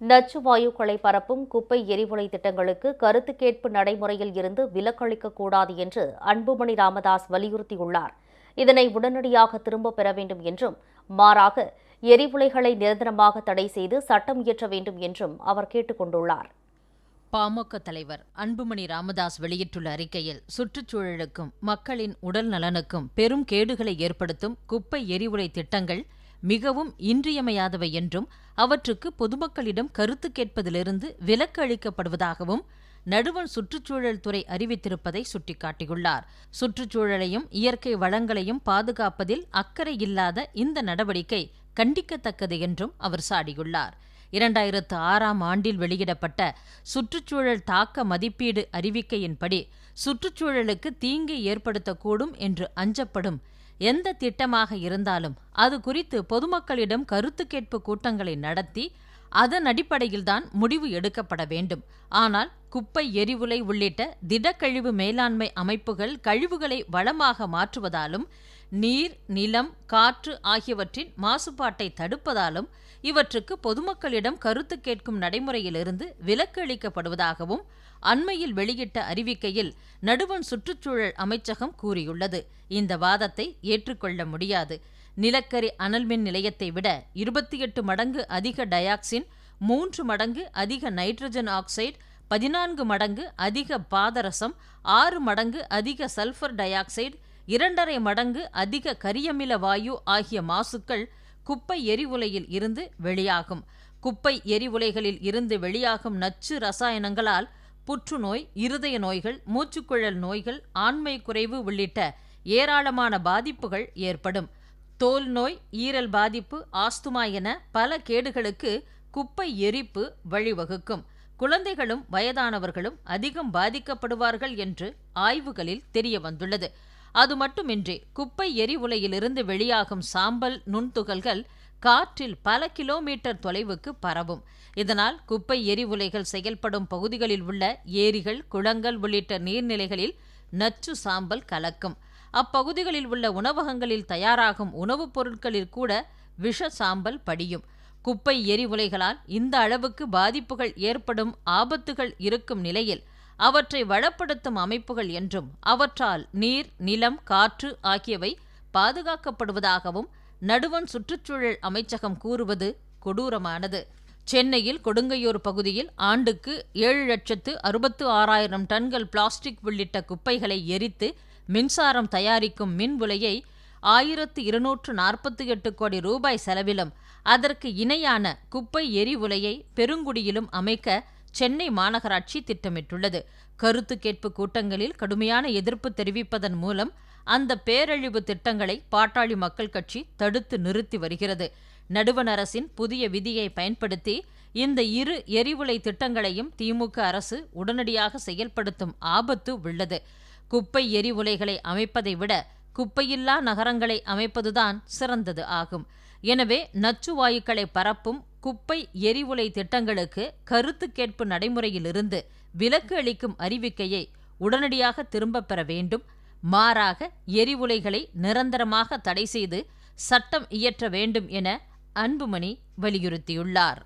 நச்சு வாயுக்களை பரப்பும் குப்பை எரிவுலை திட்டங்களுக்கு கருத்து கேட்பு நடைமுறையில் இருந்து விலக்களிக்கக்கூடாது என்று அன்புமணி ராமதாஸ் வலியுறுத்தியுள்ளார். இதனை உடனடியாக திரும்பப் பெற வேண்டும் என்றும் மாறாக எரிவுலைகளை நிரந்தரமாக தடை செய்து சட்டம் இயற்ற வேண்டும் என்றும் அவர் கேட்டுக் கொண்டுள்ளார். பாமக தலைவர் அன்புமணி ராமதாஸ் வெளியிட்டுள்ள அறிக்கையில் சுற்றுச்சூழலுக்கும் மக்களின் உடல் நலனுக்கும் பெரும் கேடுகளை ஏற்படுத்தும் குப்பை எரிவுலை திட்டங்கள் மிகவும் இன்றியமையாதவை என்றும் அவற்றுக்கு பொதுமக்களிடம் கருத்து கேட்பதிலிருந்து விலக்கு அளிக்கப்படுவதாகவும் நடுவண் சுற்றுச்சூழல் துறை அறிவித்திருப்பதை சுட்டிக்காட்டியுள்ளார். சுற்றுச்சூழலையும் இயற்கை வளங்களையும் பாதுகாப்பதில் அக்கறை இல்லாத இந்த நடவடிக்கை கண்டிக்கத்தக்கது என்றும் அவர் சாடியுள்ளார். இரண்டாயிரத்து ஆறாம் ஆண்டில் வெளியிடப்பட்ட சுற்றுச்சூழல் தாக்க மதிப்பீடு அறிவிக்கையின்படி சுற்றுச்சூழலுக்கு தீங்கை ஏற்படுத்தக்கூடும் என்று அஞ்சப்படும் எந்த திட்டமாக இருந்தாலும் அது குறித்து பொதுமக்களிடம் கருத்து கேட்பு கூட்டங்களை நடத்தி அதன் அடிப்படையில்தான் முடிவு எடுக்கப்பட வேண்டும். ஆனால் குப்பை எரிவுலை உள்ளிட்ட திடக்கழிவு மேலாண்மை அமைப்புகள் கழிவுகளை வளமாக மாற்றுவதாலும் நீர் நிலம் காற்று ஆகியவற்றின் மாசுபாட்டை தடுப்பதாலும் இவற்றுக்கு பொதுமக்களிடம் கருத்து கேட்கும் நடைமுறையிலிருந்து விலக்கு அளிக்கப்படுவதாகவும் அண்மையில் வெளியிட்ட அறிவிக்கையில் நடுவண் சுற்றுச்சூழல் அமைச்சகம் கூறியுள்ளது. இந்த வாதத்தை ஏற்றுக்கொள்ள முடியாது. நிலக்கரி அனல் மின் நிலையத்தை விட இருபத்தி எட்டு மடங்கு அதிக டயாக்சின் மூன்று மடங்கு அதிக நைட்ரஜன் ஆக்சைடு பதினான்கு மடங்கு அதிக பாதரசம் ஆறு மடங்கு அதிக சல்ஃபர் டை ஆக்சைடு இரண்டரை மடங்கு அதிக கரியமில வாயு ஆகிய மாசுக்கள் குப்பை எரிவுலையில் இருந்து வெளியாகும். குப்பை எரிவுலைகளில் இருந்து வெளியாகும் நச்சு ரசாயனங்களால் புற்றுநோய் இருதய நோய்கள் மூச்சுக்குழல் நோய்கள் ஆண்மை குறைவு உள்ளிட்ட ஏராளமான பாதிப்புகள் ஏற்படும். தோல் நோய் ஈரல் பாதிப்பு ஆஸ்துமா என பல கேடுகளுக்கு குப்பை எரிப்பு வழிவகுக்கும். குழந்தைகளும் வயதானவர்களும் அதிகம் பாதிக்கப்படுவார்கள் என்று ஆய்வுகளில் தெரிய வந்துள்ளது அது மட்டுமின்றி குப்பை எரிவுலையிலிருந்து வெளியாகும் சாம்பல் நுண்துகள்கள் காற்றில் பல கிலோமீட்டர் தொலைவுக்கு பரவும். இதனால் குப்பை எரிவுலைகள் செயல்படும் பகுதிகளில் உள்ள ஏரிகள் குளங்கள் உள்ளிட்ட நீர்நிலைகளில் நச்சு சாம்பல் கலக்கும். அப்பகுதிகளில் உள்ள உணவகங்களில் தயாராகும் உணவுப் பொருட்களில் கூட விஷ சாம்பல் படியும். குப்பை எரிவுலைகளால் இந்த அளவுக்கு பாதிப்புகள் ஏற்படும் ஆபத்துகள் இருக்கும் நிலையில் அவற்றை வளப்படுத்தும் அமைப்புகள் என்றும் அவற்றால் நீர் நிலம் காற்று ஆகியவை பாதுகாக்கப்படுவதாகவும் நடுவண் சுற்றுச்சூழல் அமைச்சகம் கூறுவது கொடூரமானது. சென்னையில் கொடுங்கையூர் பகுதியில் ஆண்டுக்கு ஏழு லட்சத்து அறுபத்து ஆறாயிரம் டன்கள் பிளாஸ்டிக் உள்ளிட்ட குப்பைகளை எரித்து மின்சாரம் தயாரிக்கும் மின் உலையை ஆயிரத்து இருநூற்று நாற்பத்தி எட்டு கோடி ரூபாய் செலவிலும் அதற்கு இணையான குப்பை எரிவுலையை பெருங்குடியிலும் அமைக்க சென்னை மாநகராட்சி திட்டமிட்டுள்ளது. கருத்து கேட்பு கூட்டங்களில் கடுமையான எதிர்ப்பு தெரிவிப்பதன் மூலம் அந்த பேரழிவு திட்டங்களை பாட்டாளி மக்கள் கட்சி தடுத்து நிறுத்தி வருகிறது. நடுவண் அரசின் புதிய விதியை பயன்படுத்தி இந்த இரு எரிவுலை திட்டங்களையும் திமுக அரசு உடனடியாக செயல்படுத்தும் ஆபத்து உள்ளது. குப்பை எரிவுலைகளை அமைப்பதை விட குப்பையில்லா நகரங்களை அமைப்பதுதான் சிறந்தது ஆகும். எனவே நச்சு வாயுக்களை பரப்பும் குப்பை எரிவுலை திட்டங்களுக்கு கருத்து கேட்பு நடைமுறையிலிருந்து விலக்கு அளிக்கும் அறிவிக்கையை உடனடியாக திரும்பப் பெற வேண்டும். மாறாக எரிவுலைகளை நிரந்தரமாக தடை செய்து சட்டம் இயற்ற வேண்டும் என அன்புமணி வலியுறுத்தியுள்ளார்.